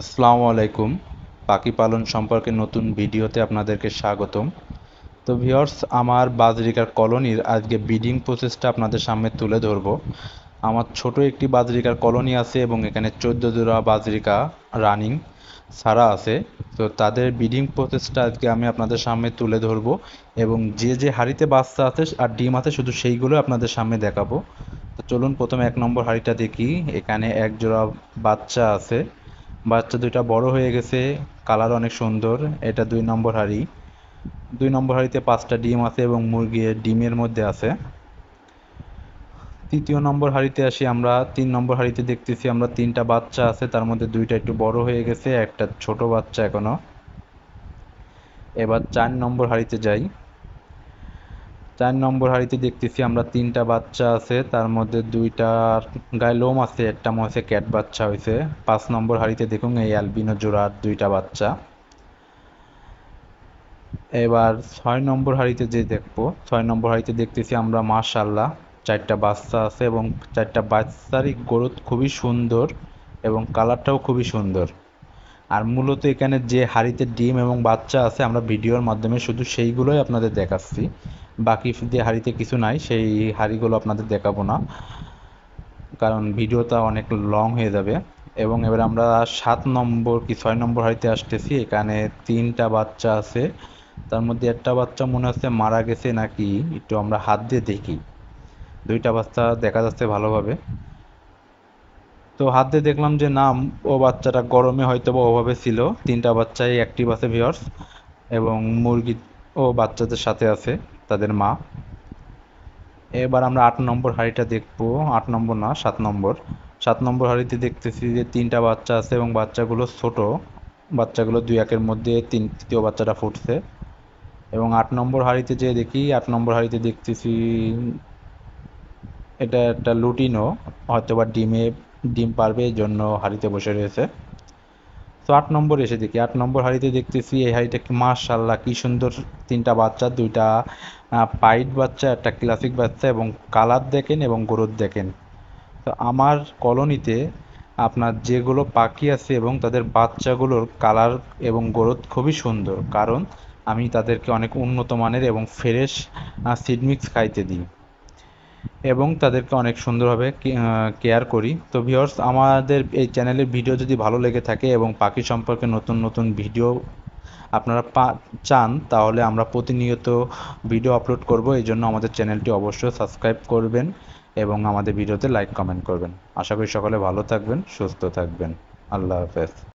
আসসালামু আলাইকুম। পাখি পালন সম্পর্কে নতুন ভিডিওতে আপনাদেরকে স্বাগতম। তো ভিওর্স আমার বাজরিকার কলোনির আজকে ব্রিডিং প্রসেসটা আপনাদের সামনে তুলে ধরব। আমার ছোট একটি বাজরিকার কলোনি আছে এবং এখানে চোদ্দ জোড়া বাজরিকা রানিং সারা আছে। তো তাদের ব্রিডিং প্রসেসটা আজকে আমি আপনাদের সামনে তুলে ধরব এবং যে যে হাড়িতে বাচ্চা আছে আর ডিম আছে, শুধু সেইগুলো আপনাদের সামনে দেখাবো। তো চলুন প্রথমে এক নম্বর হাড়িটা দেখি। এখানে এক জোড়া বাচ্চা আছে। বাচ্চা দুইটা বড় হয়ে গেছে, কালার অনেক সুন্দর, এটা দুই নম্বর হাড়ি। দুই নম্বর হাড়িতে পাঁচটা ডিম আছে এবং মুরগি ডিমের মধ্যে আছে। তৃতীয় নম্বর হাড়িতে আসি আমরা, তিন নম্বর হাড়িতে দেখতেছি আমরা তিনটা বাচ্চা আছে, তার মধ্যে দুইটা একটু বড় হয়ে গেছে, একটা ছোট বাচ্চা এখনও। এবার চার নম্বর হাড়িতে যাই। চার নম্বর হাড়িতে দেখতেছি আমরা তিনটা বাচ্চা আছে, তার মধ্যে দুইটার গায়ে লোম আছে, একটা মনে হচ্ছে ক্যাট বাচ্চা হয়েছে পাঁচ নম্বর হাড়িতে দেখুন এই অ্যালবিনো জোড়ার দুইটা বাচ্চা। এবার ছয় নম্বর হাড়িতে যে দেখব, ছয় নম্বর হাড়িতে দেখতেছি আমরা মাশাল্লাহ চারটা বাচ্চা আছে এবং চারটা বাচ্চারই গ্রোথ খুবই সুন্দর এবং কালারটাও খুবই সুন্দর। আর মূলত এখানে যে হাড়িতে ডিম এবং বাচ্চা আছে, আমরা ভিডিওর মাধ্যমে শুধু সেইগুলোই আপনাদের দেখাচ্ছি। বাকি যে হাড়িতে কিছু নাই, সেই হাড়িগুলো আপনাদের দেখাবো না। কারণ ভিডিওটা অনেক লং হয়ে যাবে। এবং এবার আমরা সাত নম্বর কি ছয় নম্বর হাড়িতে আসতেছি। এখানে তিনটা বাচ্চা আছে। তার মধ্যে একটা বাচ্চা মনে হচ্ছে মারা গেছে নাকি, একটু আমরা হাত দিয়ে দেখি। দুইটা বাচ্চা দেখা যাচ্ছে ভালোভাবে। তো হাত দিয়ে দেখলাম যে না, ও বাচ্চাটা গরমে হয়তো বা ওভাবে ছিল। তিনটা বাচ্চাই অ্যাক্টিভ আছে ভিওর্স এবং মুরগি ও বাচ্চাদের সাথে আছে। তাদের মা। এবার আমরা আট নম্বর হাড়িটা দেখব। আট নম্বর না, সাত নম্বর। সাত নম্বর হাড়িতে দেখতেছি যে তিনটা বাচ্চা আছে এবং বাচ্চাগুলো ছোট। বাচ্চাগুলো দুই একের মধ্যে তিন, তৃতীয় বাচ্চাটা ফুটছে। এবং আট নম্বর হাড়িতে যে দেখি, আট নম্বর হাড়িতে দেখতেছি এটা একটা লুটিনো হয়তো বা ডিমে ডিম পারবে, এই জন্য হাড়িতে বসে রয়েছে। তো আট নম্বর এসে দেখি, আট নম্বর হাড়িতে দেখতেছি এই হাড়িটা মাশাল্লাহ কি সুন্দর তিনটা বাচ্চা, দুইটা পাইট বাচ্চা, একটা ক্লাসিক বাচ্চা এবং কালার দেখেন এবং গ্রোথ দেখেন। তো আমার কলোনিতে আপনার যেগুলো পাখি আছে এবং তাদের বাচ্চাগুলোর কালার এবং গ্রোথ খুবই সুন্দর। কারণ আমি তাদেরকে অনেক উন্নত মানের এবং ফ্রেশ সিড মিক্স খাইতে দিই। এবং তাদেরকে অনেক সুন্দরভাবে কেয়ার করি। তো ভিওর্স আমাদের এই চ্যানেলের ভিডিও যদি ভালো লেগে থাকে এবং পাখি সম্পর্কে নতুন নতুন ভিডিও আপনারা চান, তাহলে আমরা প্রতিনিয়ত ভিডিও আপলোড করব, এই জন্য আমাদের চ্যানেলটি অবশ্যই সাবস্ক্রাইব করবেন এবং আমাদের ভিডিওতে লাইক কমেন্ট করবেন। আশা করি সকলে ভালো থাকবেন, সুস্থ থাকবেন। আল্লাহ হাফেজ।